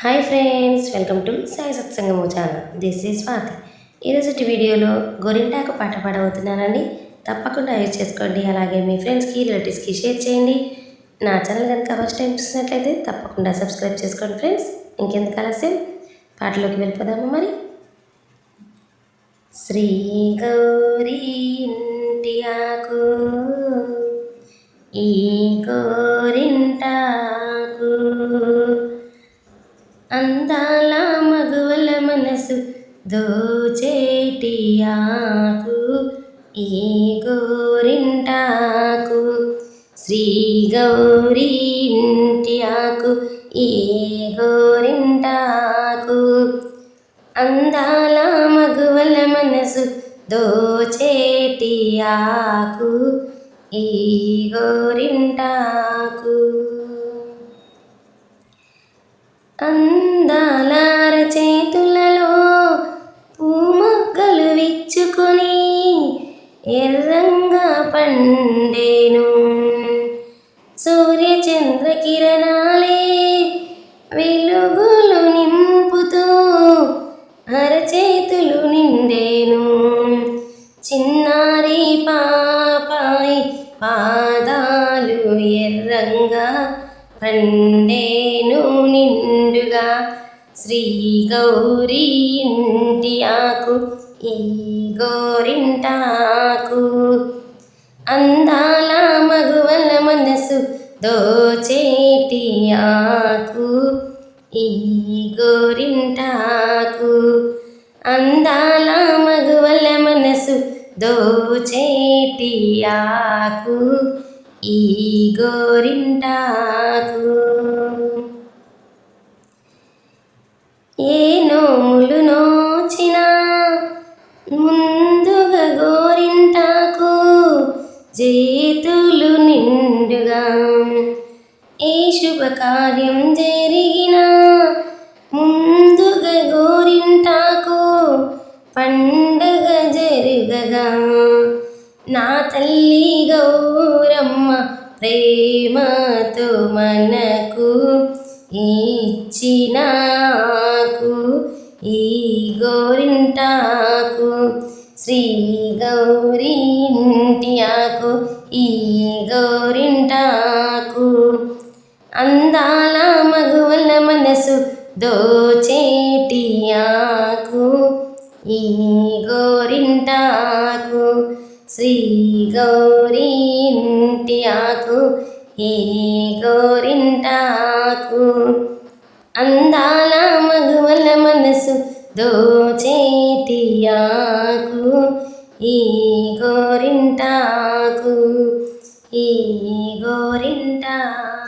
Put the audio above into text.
Hi friends welcome to Sai Satsangamu channel. This is Swathi. ఈరోజు వీడియోలో గోరింటాకు పాట పాడబోతున్నానండి. తప్పకుండా యూజ్ చేసుకోండి. అలాగే మీ ఫ్రెండ్స్కి రిలేటివ్స్కి షేర్ చేయండి. నా ఛానల్ కనుక ఫస్ట్ టైం చూసినట్లయితే తప్పకుండా సబ్స్క్రైబ్ చేసుకోండి ఫ్రెండ్స్. ఇంకెందుకు ఆలస్యం? పాటలోకి వెళ్ళిపోదాము మరి. శ్రీ గౌరీ ఇంటి ఆకు ఈ గోరింటాకు అందాల మగువల మనసు దోచేటి ఆకు ఈ గోరింటాకు శ్రీ గౌరీ ఇంటి ఆకు ఈ గోరింటాకు. అందాల మగువల మనసు దోచేటి ఆకు ఈ గోరింటాకు. అంద ఎర్రంగా సూర్యచంద్ర కిరణాలే వెలుగులు నింపుతూ అరచేతులు నిండేను. చిన్నారి పాపాయి పాదాలు ఎర్రంగా పండేను నిండుగా. శ్రీ గౌరీ ఇంటి ఆకు ఈ గోరింటాకు. అందాల మగువల మనసు దోచేటి ఆకు ఈ గోరింటాకు. అందాల మగువల మనసు దోచేటి ఆకు ఈ గోరింటాకు. ఏ నోములు నో చేతులు నిండుగా. ఏ శుభకార్యం జరిగినా ముందుగా గోరింటాకు పండగ జరుగగా. నా తల్లి గౌరమ్మ ప్రేమతో మనకు ఇచ్చినాకు ఈ గోరింటాకు. శ్రీ గౌరీ ఈ గౌరింటాకు. అందాల మగువల మనసు దోచేటియాకు ఈ గోరింటాకు. శ్రీ గౌరింటియాకు ఈ గోరింటాకు. అందాల మగువల మనసు దోచేతియాకు ఆకు ఈ గోరింటాకు ఈ గోరింటాకు.